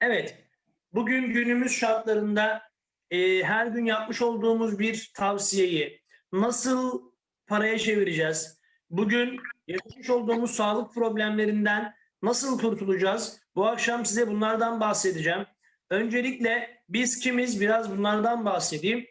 Evet, bugün günümüz şartlarında e, her gün yapmış olduğumuz bir tavsiyeyi nasıl paraya çevireceğiz? Bugün yaşamış olduğumuz sağlık problemlerinden nasıl kurtulacağız? Bu akşam size bunlardan bahsedeceğim. Öncelikle biz kimiz biraz bunlardan bahsedeyim.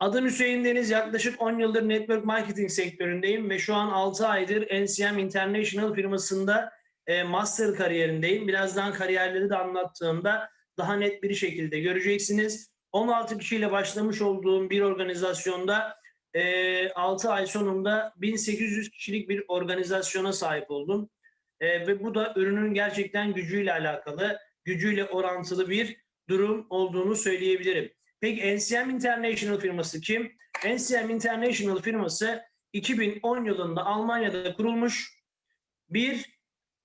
Adım Hüseyin Deniz. Yaklaşık 10 yıldır network marketing sektöründeyim ve şu an 6 aydır NCM International firmasında e, master kariyerindeyim. Birazdan kariyerleri de anlattığımda daha net bir şekilde göreceksiniz. 16 kişiyle başlamış olduğum bir organizasyonda e, 6 ay sonunda 1800 kişilik bir organizasyona sahip oldum. E, ve bu da ürünün gerçekten gücüyle alakalı, gücüyle orantılı bir durum olduğunu söyleyebilirim. Peki NCM International firması kim? NCM International firması 2010 yılında Almanya'da kurulmuş bir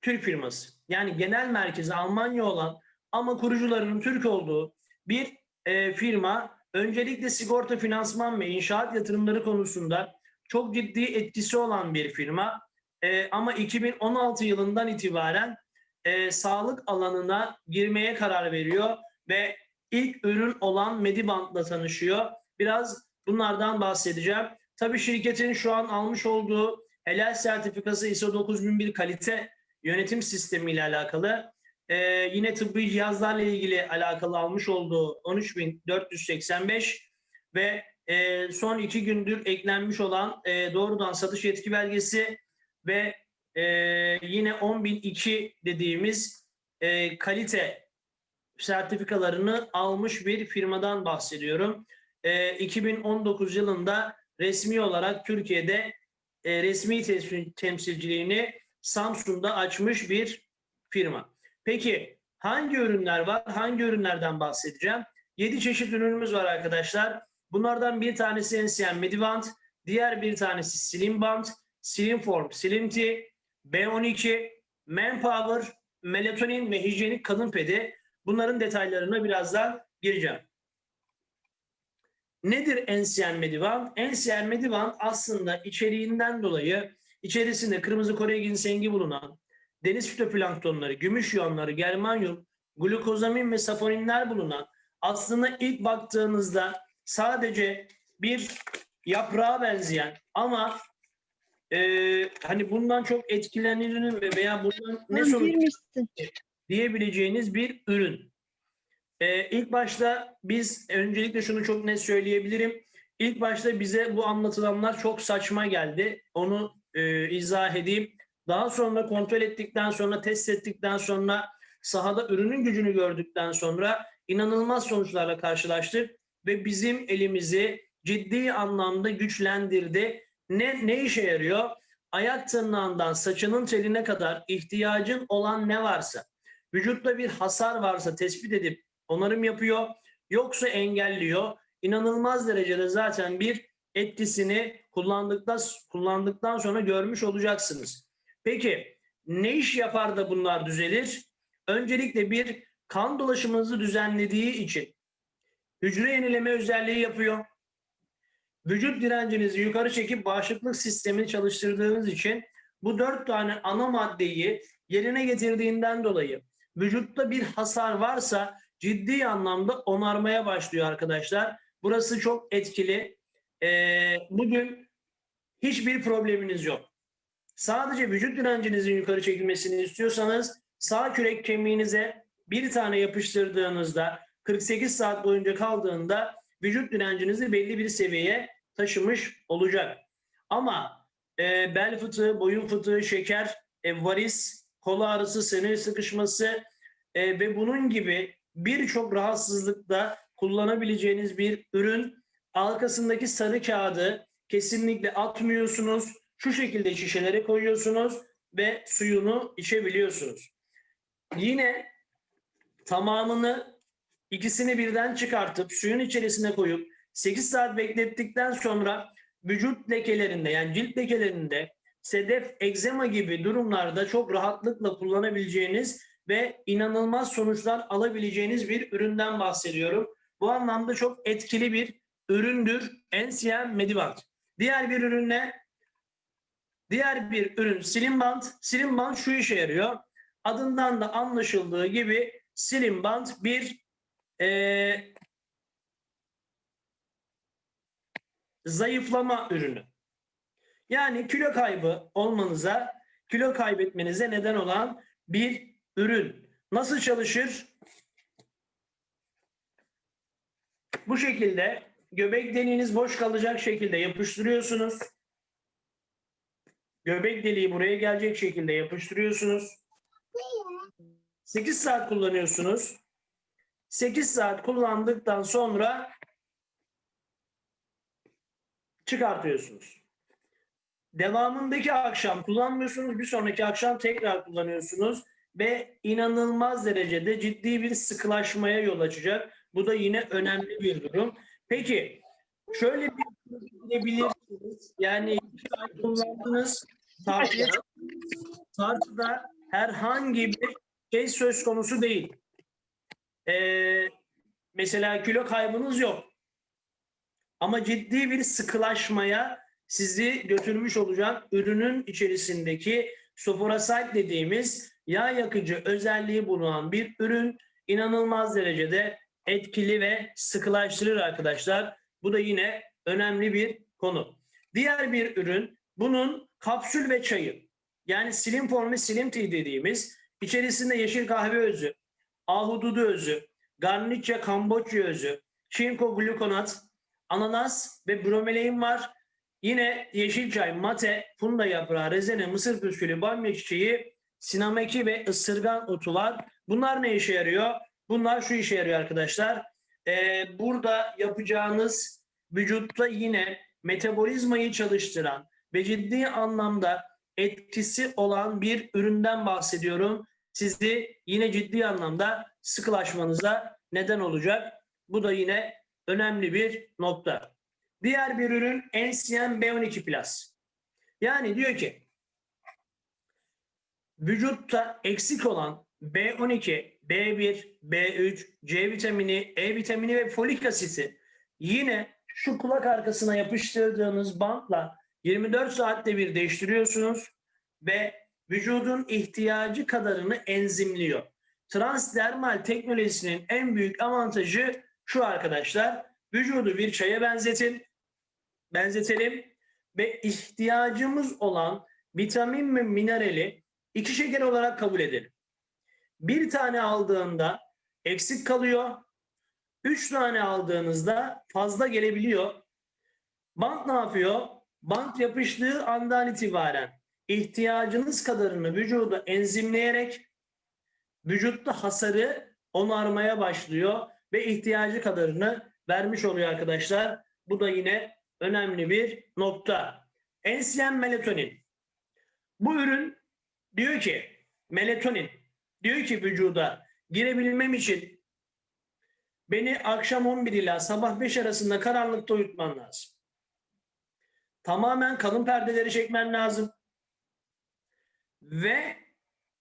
Türk firması. Yani genel merkezi Almanya olan ama kurucularının Türk olduğu bir e, firma. Öncelikle sigorta, finansman ve inşaat yatırımları konusunda çok ciddi etkisi olan bir firma. E, ama 2016 yılından itibaren e, sağlık alanına girmeye karar veriyor ve ilk ürün olan Mediband'la tanışıyor. Biraz bunlardan bahsedeceğim. Tabii şirketin şu an almış olduğu helal sertifikası ISO 9001 kalite yönetim sistemi ile alakalı. Ee, yine tıbbi cihazlarla ilgili alakalı almış olduğu 13485 ve e, son iki gündür eklenmiş olan e, doğrudan satış yetki belgesi ve e, yine 10002 dediğimiz e, kalite sertifikalarını almış bir firmadan bahsediyorum. E, 2019 yılında resmi olarak Türkiye'de e, resmi temsilciliğini Samsun'da açmış bir firma. Peki hangi ürünler var? Hangi ürünlerden bahsedeceğim? 7 çeşit ürünümüz var arkadaşlar. Bunlardan bir tanesi NCM Medivant, diğer bir tanesi Slim Band, Slim Form, Slim T, B12, Manpower, melatonin ve hijyenik kadın pedi. Bunların detaylarına birazdan gireceğim. Nedir NCM Medivan? NCM Medivan aslında içeriğinden dolayı içerisinde kırmızı Kore ginsengi bulunan deniz fitoplanktonları, gümüş iyonları, germanyum, glukozamin ve saponinler bulunan aslında ilk baktığınızda sadece bir yaprağa benzeyen ama e, hani bundan çok etkilenilir veya bundan ne sonuç diyebileceğiniz bir ürün. Ee, ilk başta biz öncelikle şunu çok net söyleyebilirim. İlk başta bize bu anlatılanlar çok saçma geldi. Onu e, izah edeyim. Daha sonra kontrol ettikten sonra, test ettikten sonra, sahada ürünün gücünü gördükten sonra inanılmaz sonuçlarla karşılaştık ve bizim elimizi ciddi anlamda güçlendirdi. Ne, ne işe yarıyor? Ayak tırnağından saçının teline kadar ihtiyacın olan ne varsa, vücutta bir hasar varsa tespit edip onarım yapıyor, yoksa engelliyor. İnanılmaz derecede zaten bir etkisini kullandıktan kullandıktan sonra görmüş olacaksınız. Peki ne iş yapar da bunlar düzelir? Öncelikle bir kan dolaşımınızı düzenlediği için hücre yenileme özelliği yapıyor. Vücut direncinizi yukarı çekip bağışıklık sistemini çalıştırdığınız için bu dört tane ana maddeyi yerine getirdiğinden dolayı vücutta bir hasar varsa ciddi anlamda onarmaya başlıyor arkadaşlar. Burası çok etkili. Ee, bugün hiçbir probleminiz yok. Sadece vücut direncinizin yukarı çekilmesini istiyorsanız sağ kürek kemiğinize bir tane yapıştırdığınızda 48 saat boyunca kaldığında vücut direncinizi belli bir seviyeye taşımış olacak. Ama e, bel fıtığı, boyun fıtığı, şeker, e, varis, kol ağrısı, sinir sıkışması e, ve bunun gibi birçok rahatsızlıkta kullanabileceğiniz bir ürün. Arkasındaki sarı kağıdı kesinlikle atmıyorsunuz. Şu şekilde şişelere koyuyorsunuz ve suyunu içebiliyorsunuz. Yine tamamını ikisini birden çıkartıp suyun içerisine koyup 8 saat beklettikten sonra vücut lekelerinde yani cilt lekelerinde sedef, egzema gibi durumlarda çok rahatlıkla kullanabileceğiniz ve inanılmaz sonuçlar alabileceğiniz bir üründen bahsediyorum. Bu anlamda çok etkili bir üründür NCM Mediband. Diğer bir ürün ne? Diğer bir ürün Slim Band. Slim Band şu işe yarıyor. adından da anlaşıldığı gibi slim band bir eee, zayıflama ürünü. Yani kilo kaybı olmanıza, kilo kaybetmenize neden olan bir ürün. Nasıl çalışır? Bu şekilde göbek deliğiniz boş kalacak şekilde yapıştırıyorsunuz. Göbek deliği buraya gelecek şekilde yapıştırıyorsunuz. 8 saat kullanıyorsunuz. 8 saat kullandıktan sonra çıkartıyorsunuz. Devamındaki akşam kullanmıyorsunuz. Bir sonraki akşam tekrar kullanıyorsunuz ve inanılmaz derecede ciddi bir sıkılaşmaya yol açacak. Bu da yine önemli bir durum. Peki şöyle bir gidebilirsiniz. Yani iki ay kullandınız. Tartıya tartıda herhangi bir şey söz konusu değil. Ee, mesela kilo kaybınız yok. Ama ciddi bir sıkılaşmaya sizi götürmüş olacak ürünün içerisindeki soforasit dediğimiz yağ yakıcı özelliği bulunan bir ürün inanılmaz derecede etkili ve sıkılaştırır arkadaşlar. Bu da yine önemli bir konu. Diğer bir ürün bunun kapsül ve çayı. Yani slim form ve slim tea dediğimiz içerisinde yeşil kahve özü, ahududu özü, garniçe kamboçya özü, çinko glukonat, ananas ve bromelain var. Yine yeşil çay, mate, funda yaprağı, rezene, mısır püskülü, bamya çiçeği, sinameki ve ısırgan otu var. Bunlar ne işe yarıyor? Bunlar şu işe yarıyor arkadaşlar. Ee, burada yapacağınız vücutta yine metabolizmayı çalıştıran ve ciddi anlamda etkisi olan bir üründen bahsediyorum. Sizi yine ciddi anlamda sıkılaşmanıza neden olacak. Bu da yine önemli bir nokta. Diğer bir ürün NCM B12 Plus. Yani diyor ki vücutta eksik olan B12, B1, B3, C vitamini, E vitamini ve folik asiti yine şu kulak arkasına yapıştırdığınız bantla 24 saatte bir değiştiriyorsunuz ve vücudun ihtiyacı kadarını enzimliyor. Transdermal teknolojisinin en büyük avantajı şu arkadaşlar. Vücudu bir çaya benzetin, benzetelim ve ihtiyacımız olan vitamin ve minerali iki şeker olarak kabul edelim. Bir tane aldığında eksik kalıyor. Üç tane aldığınızda fazla gelebiliyor. Bant ne yapıyor? Bant yapıştığı andan itibaren ihtiyacınız kadarını vücuda enzimleyerek vücutta hasarı onarmaya başlıyor ve ihtiyacı kadarını vermiş oluyor arkadaşlar. Bu da yine önemli bir nokta. Ensyen melatonin. Bu ürün diyor ki melatonin diyor ki vücuda girebilmem için beni akşam 11 ila sabah 5 arasında karanlıkta uyutman lazım. Tamamen kalın perdeleri çekmen lazım. Ve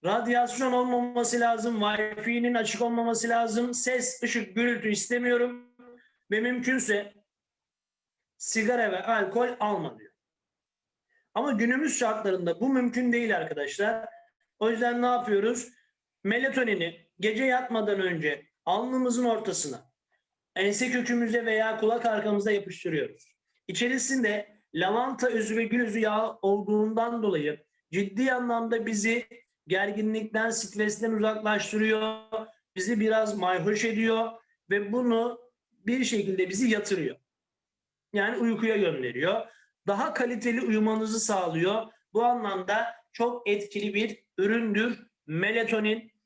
radyasyon olmaması lazım. Wi-Fi'nin açık olmaması lazım. Ses, ışık, gürültü istemiyorum. Ve mümkünse sigara ve alkol alma diyor. Ama günümüz şartlarında bu mümkün değil arkadaşlar. O yüzden ne yapıyoruz? Melatonini gece yatmadan önce alnımızın ortasına, ense kökümüze veya kulak arkamıza yapıştırıyoruz. İçerisinde lavanta özü ve gül özü yağı olduğundan dolayı ciddi anlamda bizi gerginlikten, stresten uzaklaştırıyor. Bizi biraz mayhoş ediyor ve bunu bir şekilde bizi yatırıyor. Yani uykuya gönderiyor. Daha kaliteli uyumanızı sağlıyor. Bu anlamda çok etkili bir üründür melatonin.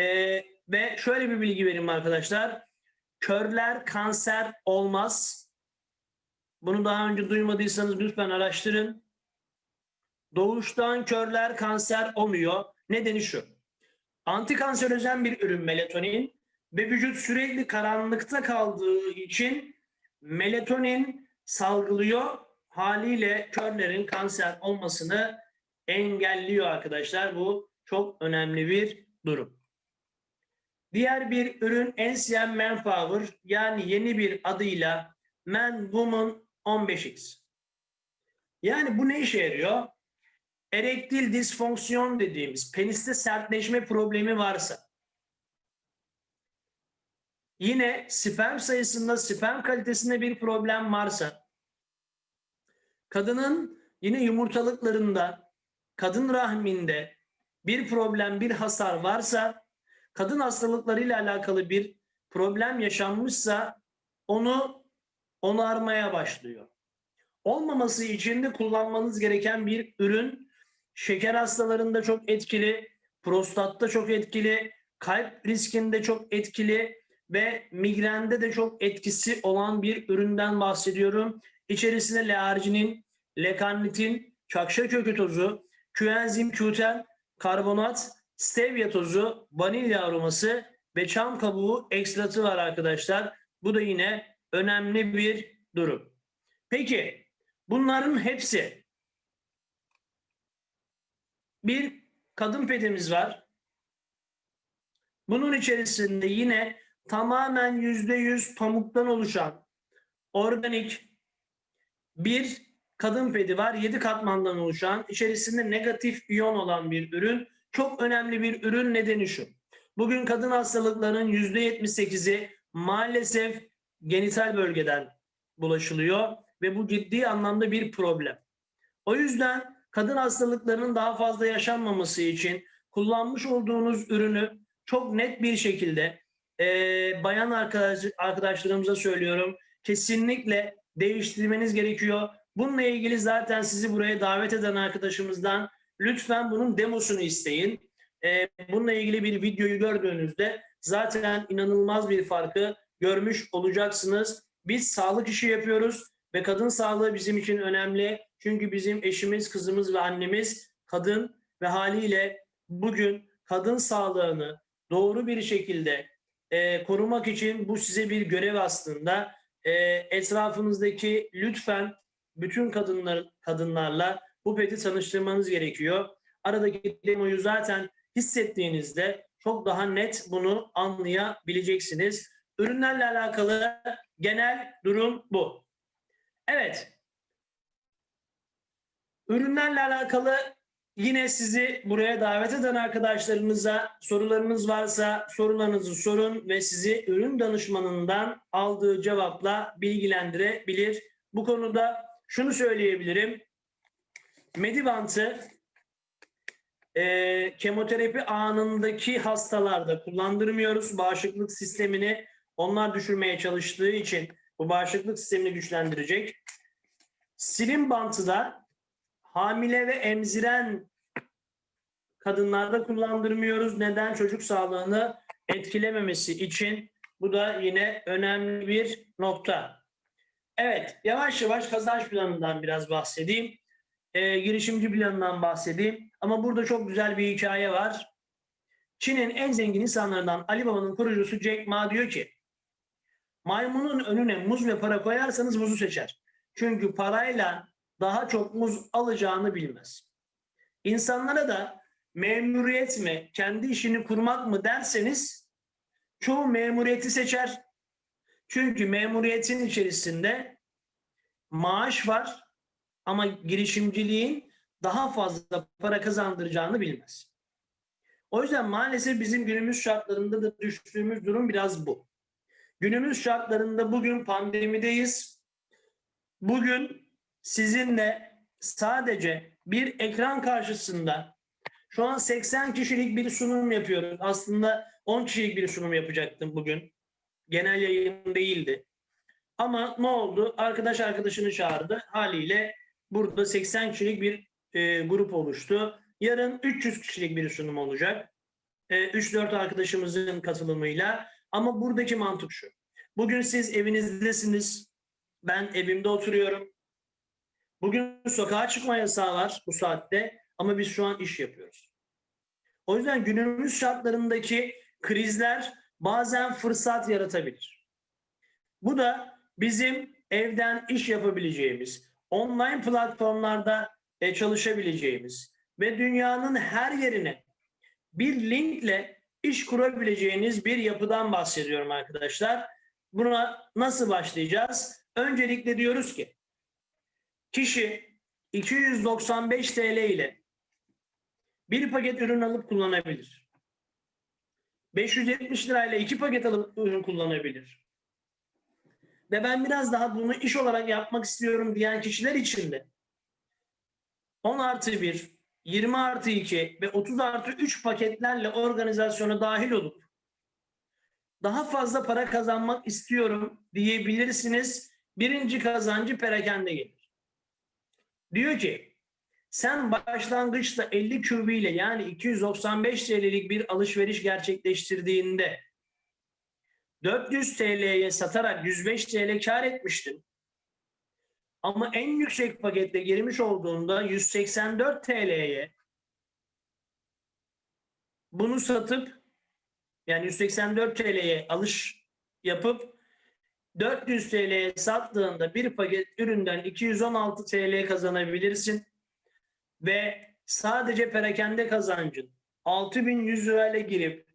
Ee, ve şöyle bir bilgi vereyim arkadaşlar. Körler kanser olmaz. Bunu daha önce duymadıysanız lütfen araştırın. Doğuştan körler kanser olmuyor. Nedeni şu. Antikanserojen bir ürün melatonin ve vücut sürekli karanlıkta kaldığı için melatonin salgılıyor. Haliyle körlerin kanser olmasını engelliyor arkadaşlar. Bu çok önemli bir durum. Diğer bir ürün NCM Manpower yani yeni bir adıyla Man Woman 15X. Yani bu ne işe yarıyor? erektil disfonksiyon dediğimiz peniste sertleşme problemi varsa, yine sperm sayısında, sperm kalitesinde bir problem varsa, kadının yine yumurtalıklarında, kadın rahminde bir problem, bir hasar varsa, kadın hastalıklarıyla alakalı bir problem yaşanmışsa onu onarmaya başlıyor. Olmaması için de kullanmanız gereken bir ürün şeker hastalarında çok etkili, prostatta çok etkili, kalp riskinde çok etkili ve migrende de çok etkisi olan bir üründen bahsediyorum. İçerisinde L-arginin, L-karnitin, çakşa kökü tozu, küenzim Q10, karbonat, stevia tozu, vanilya aroması ve çam kabuğu ekstratı var arkadaşlar. Bu da yine önemli bir durum. Peki bunların hepsi bir kadın pedimiz var. Bunun içerisinde yine tamamen yüzde yüz pamuktan oluşan organik bir kadın pedi var. Yedi katmandan oluşan, içerisinde negatif iyon olan bir ürün. Çok önemli bir ürün nedeni şu. Bugün kadın hastalıklarının yüzde yetmiş sekizi maalesef genital bölgeden bulaşılıyor ve bu ciddi anlamda bir problem. O yüzden kadın hastalıklarının daha fazla yaşanmaması için kullanmış olduğunuz ürünü çok net bir şekilde e, bayan arkadaş, arkadaşlarımıza söylüyorum. Kesinlikle değiştirmeniz gerekiyor. Bununla ilgili zaten sizi buraya davet eden arkadaşımızdan lütfen bunun demosunu isteyin. E, bununla ilgili bir videoyu gördüğünüzde zaten inanılmaz bir farkı görmüş olacaksınız. Biz sağlık işi yapıyoruz ve kadın sağlığı bizim için önemli. Çünkü bizim eşimiz, kızımız ve annemiz kadın ve haliyle bugün kadın sağlığını doğru bir şekilde e, korumak için bu size bir görev aslında. E, etrafınızdaki lütfen bütün kadınlar kadınlarla bu peti tanıştırmanız gerekiyor. Aradaki demoyu zaten hissettiğinizde çok daha net bunu anlayabileceksiniz. Ürünlerle alakalı genel durum bu. Evet. Ürünlerle alakalı yine sizi buraya davet eden arkadaşlarınıza sorularınız varsa sorularınızı sorun ve sizi ürün danışmanından aldığı cevapla bilgilendirebilir. Bu konuda şunu söyleyebilirim. Medivant'ı e, kemoterapi anındaki hastalarda kullandırmıyoruz. Bağışıklık sistemini onlar düşürmeye çalıştığı için bu bağışıklık sistemini güçlendirecek. Silim bantı da hamile ve emziren kadınlarda kullandırmıyoruz. Neden? Çocuk sağlığını etkilememesi için. Bu da yine önemli bir nokta. Evet, yavaş yavaş kazanç planından biraz bahsedeyim. Ee, girişimci planından bahsedeyim. Ama burada çok güzel bir hikaye var. Çin'in en zengin insanlarından Ali Baba'nın kurucusu Jack Ma diyor ki, maymunun önüne muz ve para koyarsanız muzu seçer. Çünkü parayla daha çok muz alacağını bilmez. İnsanlara da memuriyet mi, kendi işini kurmak mı derseniz çoğu memuriyeti seçer. Çünkü memuriyetin içerisinde maaş var ama girişimciliğin daha fazla para kazandıracağını bilmez. O yüzden maalesef bizim günümüz şartlarında da düştüğümüz durum biraz bu. Günümüz şartlarında bugün pandemideyiz. Bugün sizinle sadece bir ekran karşısında şu an 80 kişilik bir sunum yapıyoruz. Aslında 10 kişilik bir sunum yapacaktım bugün. Genel yayın değildi. Ama ne oldu? Arkadaş arkadaşını çağırdı. Haliyle burada 80 kişilik bir e, grup oluştu. Yarın 300 kişilik bir sunum olacak. E, 3-4 arkadaşımızın katılımıyla. Ama buradaki mantık şu. Bugün siz evinizdesiniz. Ben evimde oturuyorum. Bugün sokağa çıkma yasağı var bu saatte ama biz şu an iş yapıyoruz. O yüzden günümüz şartlarındaki krizler bazen fırsat yaratabilir. Bu da bizim evden iş yapabileceğimiz, online platformlarda e, çalışabileceğimiz ve dünyanın her yerine bir linkle iş kurabileceğiniz bir yapıdan bahsediyorum arkadaşlar. Buna nasıl başlayacağız? Öncelikle diyoruz ki kişi 295 TL ile bir paket ürün alıp kullanabilir. 570 lirayla iki paket alıp ürün kullanabilir. Ve ben biraz daha bunu iş olarak yapmak istiyorum diyen kişiler için de 10 artı 1, 20 artı 2 ve 30 artı 3 paketlerle organizasyona dahil olup daha fazla para kazanmak istiyorum diyebilirsiniz. Birinci kazancı perakende gelir. Diyor ki sen başlangıçta 50 QB ile yani 295 TL'lik bir alışveriş gerçekleştirdiğinde 400 TL'ye satarak 105 TL kar etmiştin. Ama en yüksek pakette girmiş olduğunda 184 TL'ye bunu satıp yani 184 TL'ye alış yapıp 400 TL'ye sattığında bir paket üründen 216 TL kazanabilirsin ve sadece perakende kazancın 6100 lirayla girip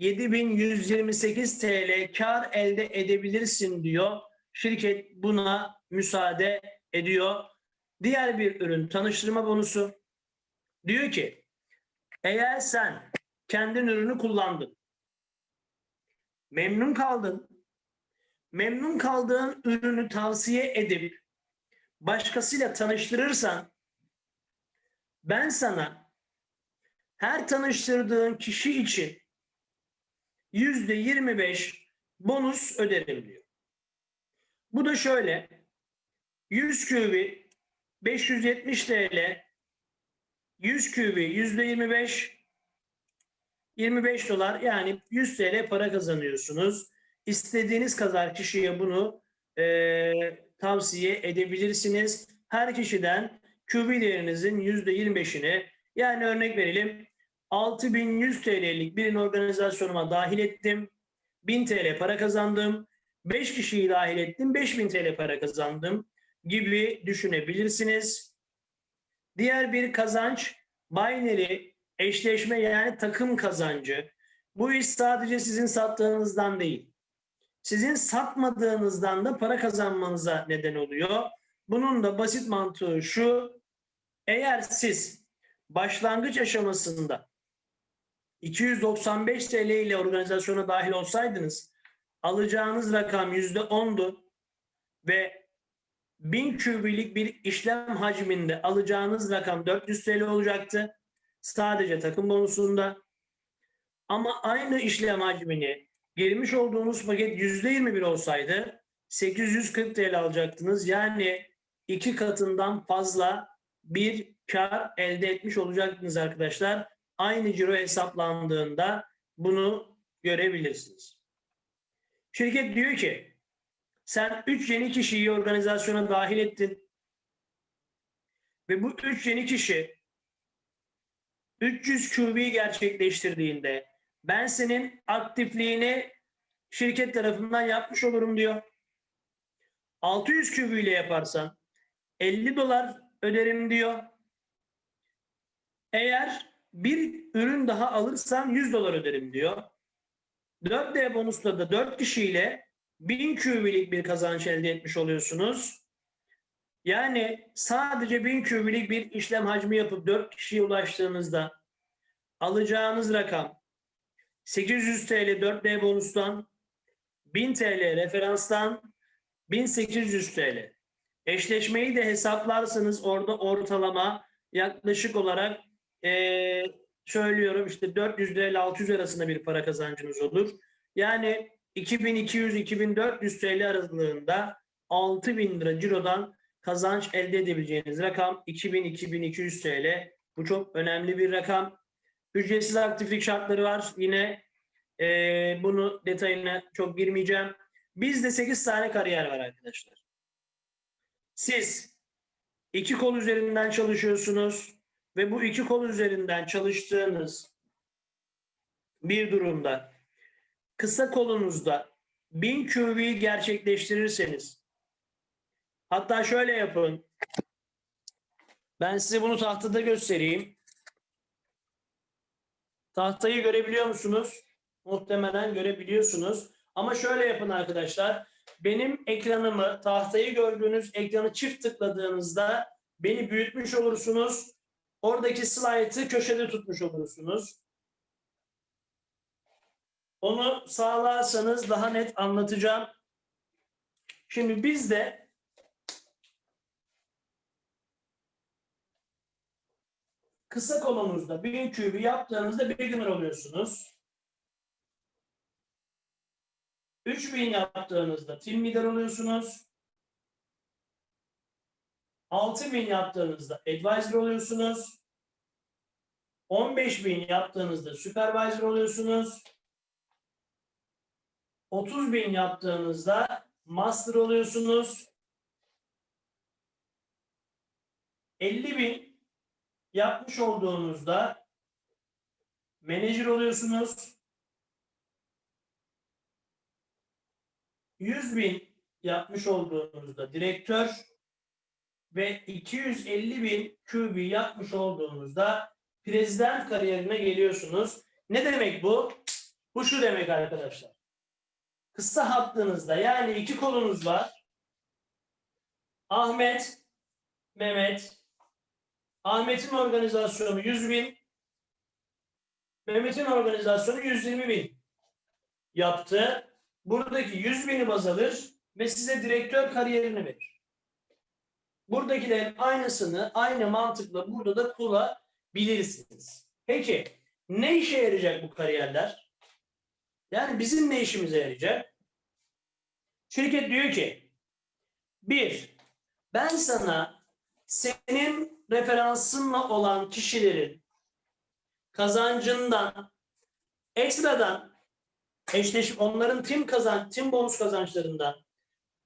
7128 TL kar elde edebilirsin diyor. Şirket buna müsaade ediyor. Diğer bir ürün tanıştırma bonusu. Diyor ki eğer sen kendin ürünü kullandın, memnun kaldın, memnun kaldığın ürünü tavsiye edip başkasıyla tanıştırırsan ben sana her tanıştırdığın kişi için yüzde 25 bonus öderim diyor. Bu da şöyle 100 kübü 570 TL 100 kübü yüzde 25 25 dolar yani 100 TL para kazanıyorsunuz. İstediğiniz kadar kişiye bunu e, tavsiye edebilirsiniz. Her kişiden QB değerinizin %25'ini yani örnek verelim 6100 TL'lik bir organizasyonuma dahil ettim. 1000 TL para kazandım. 5 kişiyi dahil ettim. 5000 TL para kazandım gibi düşünebilirsiniz. Diğer bir kazanç binary eşleşme yani takım kazancı. Bu iş sadece sizin sattığınızdan değil. Sizin satmadığınızdan da para kazanmanıza neden oluyor. Bunun da basit mantığı şu. Eğer siz başlangıç aşamasında 295 TL ile organizasyona dahil olsaydınız alacağınız rakam %10'du ve 1000 kübilik bir işlem hacminde alacağınız rakam 400 TL olacaktı. Sadece takım bonusunda. Ama aynı işlem hacmini girmiş olduğunuz paket %21 olsaydı 840 TL alacaktınız. Yani iki katından fazla bir kar elde etmiş olacaktınız arkadaşlar. Aynı ciro hesaplandığında bunu görebilirsiniz. Şirket diyor ki sen 3 yeni kişiyi organizasyona dahil ettin. Ve bu 3 yeni kişi 300 QB gerçekleştirdiğinde ben senin aktifliğini şirket tarafından yapmış olurum diyor. 600 QB yaparsan 50 dolar öderim diyor. Eğer bir ürün daha alırsan 100 dolar öderim diyor. 4D bonusla da 4 kişiyle 1000 QB'lik bir kazanç elde etmiş oluyorsunuz. Yani sadece 1000 QB'lik bir işlem hacmi yapıp 4 kişiye ulaştığınızda alacağınız rakam 800 TL 4D bonustan 1000 TL referanstan 1800 TL. Eşleşmeyi de hesaplarsanız orada ortalama yaklaşık olarak ee, söylüyorum işte 400 lira ile 600 arasında bir para kazancınız olur. Yani 2200-2400 TL aralığında 6000 lira cirodan kazanç elde edebileceğiniz rakam 2000-2200 TL. Bu çok önemli bir rakam. Ücretsiz aktiflik şartları var. Yine e, bunu detayına çok girmeyeceğim. Bizde 8 tane kariyer var arkadaşlar. Siz iki kol üzerinden çalışıyorsunuz ve bu iki kol üzerinden çalıştığınız bir durumda kısa kolunuzda 1000 QB gerçekleştirirseniz hatta şöyle yapın ben size bunu tahtada göstereyim. Tahtayı görebiliyor musunuz? Muhtemelen görebiliyorsunuz. Ama şöyle yapın arkadaşlar. Benim ekranımı, tahtayı gördüğünüz ekranı çift tıkladığınızda beni büyütmüş olursunuz Oradaki slaytı köşede tutmuş olursunuz. Onu sağlarsanız daha net anlatacağım. Şimdi biz de kısa kolonuzda bin kübü yaptığınızda beginner oluyorsunuz. 3000 yaptığınızda team leader oluyorsunuz. 6000 yaptığınızda advisor oluyorsunuz. 15000 yaptığınızda supervisor oluyorsunuz. 30.000 yaptığınızda master oluyorsunuz. 50.000 yapmış olduğunuzda manager oluyorsunuz. 100.000 yapmış olduğunuzda direktör ve 250.000 QB yapmış olduğunuzda prezident kariyerine geliyorsunuz. Ne demek bu? Bu şu demek arkadaşlar. Kısa hattınızda yani iki kolunuz var. Ahmet, Mehmet. Ahmet'in organizasyonu 100 bin. Mehmet'in organizasyonu 120 bin yaptı. Buradaki 100 bini baz alır ve size direktör kariyerini verir. Buradakilerin aynısını aynı mantıkla burada da kullanabilirsiniz. Peki ne işe yarayacak bu kariyerler? Yani bizim ne işimize yarayacak? Şirket diyor ki bir, ben sana senin referansınla olan kişilerin kazancından ekstradan eşleşip onların tim kazan tim bonus kazançlarından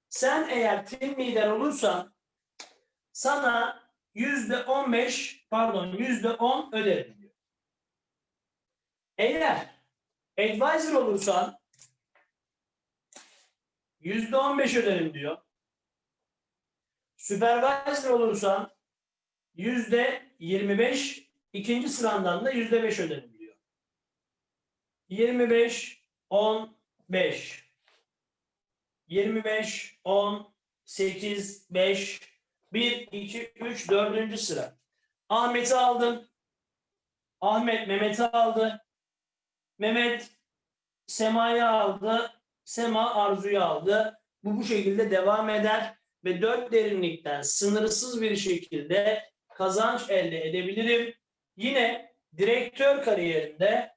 sen eğer tim lider olursan sana yüzde on beş pardon yüzde on öderim diyor. Eğer advisor olursan yüzde on beş öderim diyor. Supervisor olursan yüzde yirmi beş ikinci sırandan da yüzde beş öderim diyor. 25 10 5 25 10 8 5 1 2 3 4. sıra. Ahmet'i aldın. Ahmet Mehmet'i aldı. Mehmet Sema'yı aldı. Sema Arzu'yu aldı. Bu bu şekilde devam eder ve dört derinlikten sınırsız bir şekilde kazanç elde edebilirim. Yine direktör kariyerinde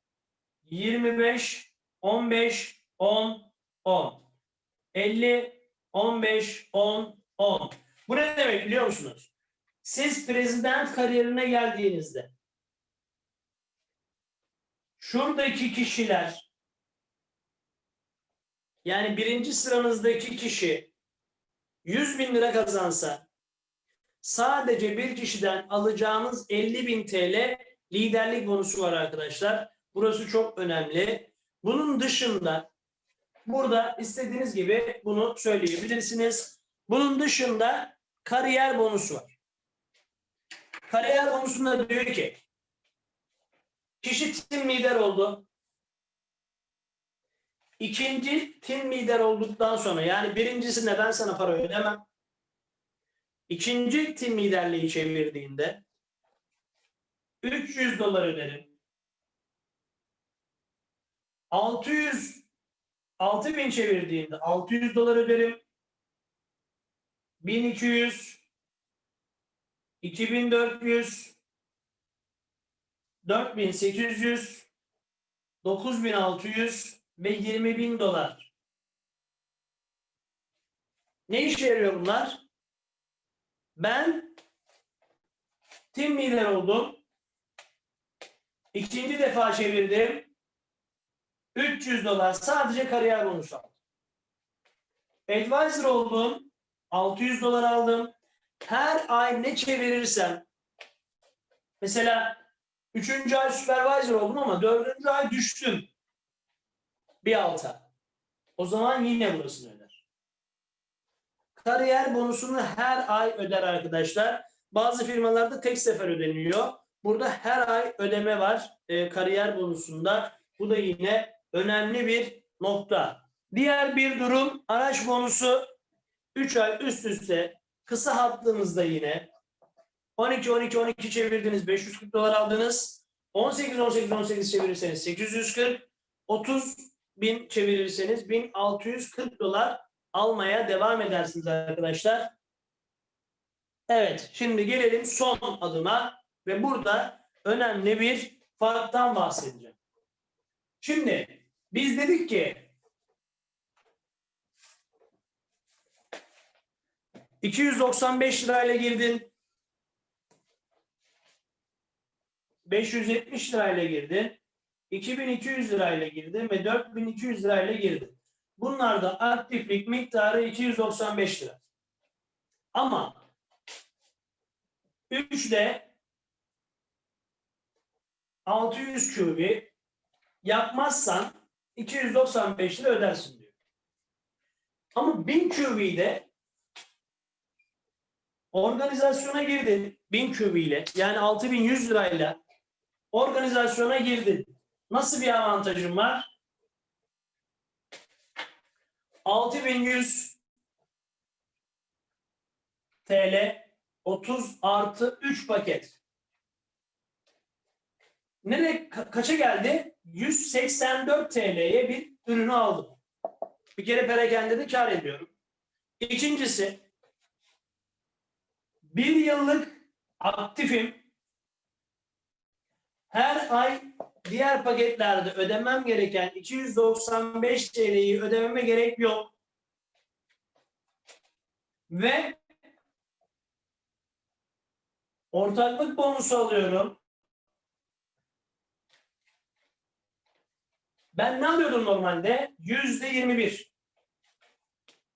25 15 10 10 50 15 10 10 Bu ne demek biliyor musunuz? Siz prezident kariyerine geldiğinizde şuradaki kişiler yani birinci sıranızdaki kişi 100 bin lira kazansa sadece bir kişiden alacağınız 50 bin TL liderlik bonusu var arkadaşlar. Burası çok önemli. Bunun dışında burada istediğiniz gibi bunu söyleyebilirsiniz. Bunun dışında kariyer bonusu var. Kariyer bonusunda diyor ki kişi tim lider oldu. İkinci tim lider olduktan sonra yani birincisinde ben sana para ödemem. İkinci tim liderliği çevirdiğinde 300 dolar öderim. 600 6000 çevirdiğinde 600 dolar öderim. 1200 2400 4800 9600 ve 20 bin dolar. Ne işe yarıyor bunlar? Ben tim lider oldum. İkinci defa çevirdim. 300 dolar sadece kariyer bonusu aldım. Advisor oldum. 600 dolar aldım. Her ay ne çevirirsem mesela üçüncü ay supervisor oldum ama dördüncü ay düştüm bir alta. O zaman yine burasını öder. Kariyer bonusunu her ay öder arkadaşlar. Bazı firmalarda tek sefer ödeniyor. Burada her ay ödeme var e, kariyer bonusunda. Bu da yine önemli bir nokta. Diğer bir durum araç bonusu 3 ay üst üste kısa hattınızda yine 12, 12, 12 çevirdiniz 540 dolar aldınız. 18, 18, 18 çevirirseniz 840. 30 bin çevirirseniz 1640 dolar almaya devam edersiniz arkadaşlar. Evet, şimdi gelelim son adıma ve burada önemli bir farktan bahsedeceğim. Şimdi biz dedik ki 295 lirayla girdin. 570 lirayla girdin. 2200 lirayla girdin ve 4200 lirayla girdin. Bunlarda aktiflik miktarı 295 lira. Ama 3'de 600 QB yapmazsan 295 lira ödersin diyor. Ama 1000 QB'de organizasyona girdin 1000 QB ile yani 6100 lirayla organizasyona girdin. Nasıl bir avantajın var? 6100 TL 30 artı 3 paket. Nereye ka- kaça geldi? 184 TL'ye bir ürünü aldım. Bir kere perakende de kar ediyorum. İkincisi bir yıllık aktifim. Her ay diğer paketlerde ödemem gereken 295 TL'yi ödememe gerek yok. Ve ortaklık bonusu alıyorum. Ben ne alıyordum normalde? Yüzde 21.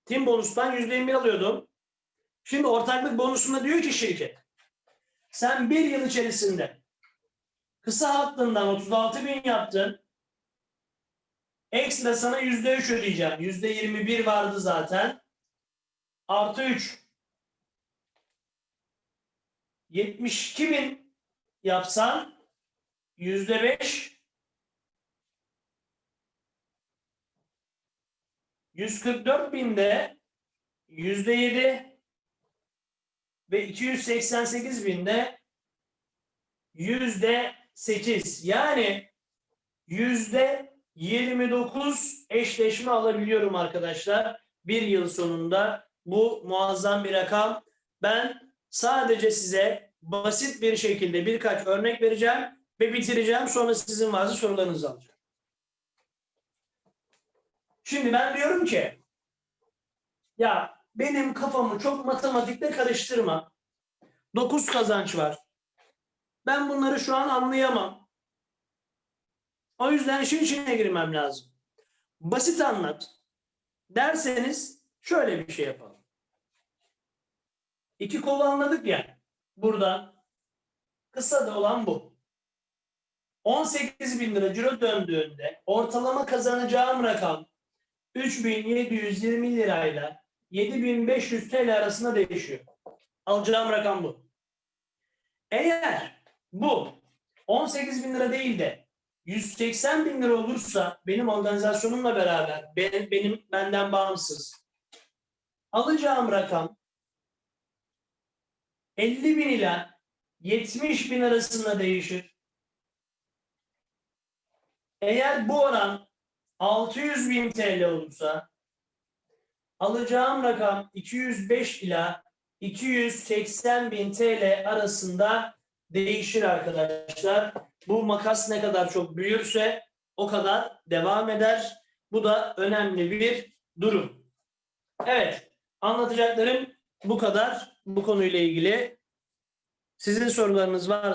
Tim bonustan yüzde 21 alıyordum. Şimdi ortaklık bonusunda diyor ki şirket, sen bir yıl içerisinde kısa hattından 36 bin yaptın, ekstra sana yüzde 3 ödeyeceğim. Yüzde 21 vardı zaten. Artı 3. 72 bin yapsan yüzde 5 144 binde yüzde 7 ve 288 binde yüzde 8 yani yüzde 29 eşleşme alabiliyorum arkadaşlar. Bir yıl sonunda bu muazzam bir rakam. Ben sadece size basit bir şekilde birkaç örnek vereceğim ve bitireceğim. Sonra sizin varsa sorularınızı alacağım. Şimdi ben diyorum ki ya benim kafamı çok matematikle karıştırma. 9 kazanç var. Ben bunları şu an anlayamam. O yüzden işin içine girmem lazım. Basit anlat. Derseniz şöyle bir şey yapalım. İki kolu anladık ya. Burada kısa da olan bu. 18 bin lira ciro döndüğünde ortalama kazanacağım rakam 3720 lirayla 7500 TL arasında değişiyor. Alacağım rakam bu. Eğer bu 18 bin lira değil de 180 bin lira olursa benim organizasyonumla beraber benim, benim benden bağımsız alacağım rakam 50 bin ile 70 bin arasında değişir. Eğer bu oran 600 bin TL olursa alacağım rakam 205 ila 280 bin TL arasında değişir arkadaşlar. Bu makas ne kadar çok büyürse o kadar devam eder. Bu da önemli bir durum. Evet, anlatacaklarım bu kadar bu konuyla ilgili. Sizin sorularınız varsa